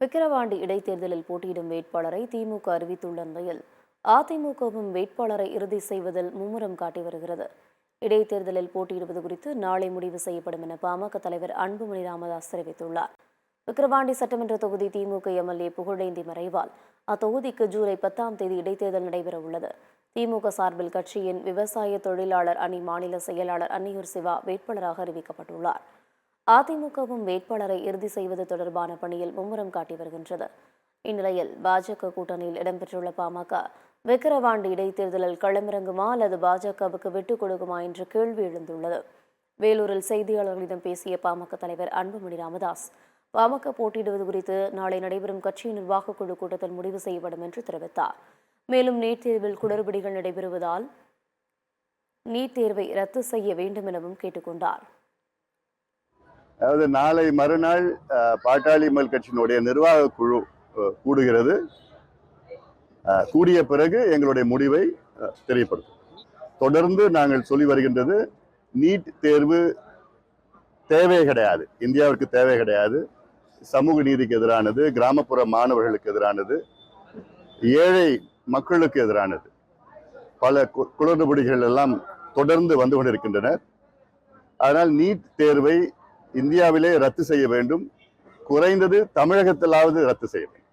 விக்கிரவாண்டி இடைத்தேர்தலில் போட்டியிடும் வேட்பாளரை திமுக அறிவித்துள்ள நிலையில் அதிமுகவும் வேட்பாளரை இறுதி செய்வதில் மும்முரம் காட்டி வருகிறது. இடைத்தேர்தலில் போட்டியிடுவது குறித்து நாளை முடிவு செய்யப்படும் என பாமக தலைவர் அன்புமணி ராமதாஸ் தெரிவித்துள்ளார். விக்கிரவாண்டி சட்டமன்ற தொகுதி திமுக எம்எல்ஏ புகழேந்தி மறைவால் அத்தொகுதிக்கு ஜூலை பத்தாம் தேதி இடைத்தேர்தல் நடைபெற உள்ளது திமுக சார்பில் கட்சியின் விவசாய தொழிலாளர் அணி மாநில செயலாளர் அன்னியூர் சிவா வேட்பாளராக அறிவிக்கப்பட்டுள்ளார். அதிமுகவும் வேட்பாளரை இறுதி செய்வது தொடர்பான பணியில் மும்முரம் காட்டி வருகின்றது. இந்நிலையில் பாஜக கூட்டணியில் இடம்பெற்றுள்ள பாமக விக்கிரவாண்டி இடைத்தேர்தலில் களமிறங்குமா அல்லது பாஜகவுக்கு விட்டுக் கொடுக்குமா என்ற கேள்வி எழுந்துள்ளது. வேலூரில் செய்தியாளர்களிடம் பேசிய பாமக தலைவர் அன்புமணி ராமதாஸ் பாமக போட்டியிடுவது குறித்து நாளை நடைபெறும் கட்சியின் நிர்வாகக் குழு கூட்டத்தில் முடிவு செய்யப்படும் என்று தெரிவித்தார். மேலும் நீட் தேர்வில் குளறுபடிகள் நடைபெறுவதால் நீட் தேர்வை ரத்து செய்ய வேண்டும் எனவும் கேட்டுக்கொண்டார். அதாவது நாளை மறுநாள் பாட்டாளி மல் கட்சியினுடைய நிர்வாக குழு கூடுகிறது. கூடிய பிறகு எங்களுடைய முடிவை தெரியப்படுத்தும். தொடர்ந்து நாங்கள் சொல்லி வருகின்றது நீட் தேர்வு தேவை கிடையாது. இந்தியாவிற்கு தேவை கிடையாது. சமூக நீதிக்கு எதிரானது கிராமப்புற மாணவர்களுக்கு எதிரானது ஏழை மக்களுக்கு எதிரானது. பல கு- குளறுபடிகள் எல்லாம் தொடர்ந்து வந்து கொண்டிருக்கின்றனர் அதனால் நீட் தேர்வை இந்தியாவிலே ரத்து செய்ய வேண்டும். குறைந்தது தமிழகத்திலாவது ரத்து செய்ய வேண்டும்.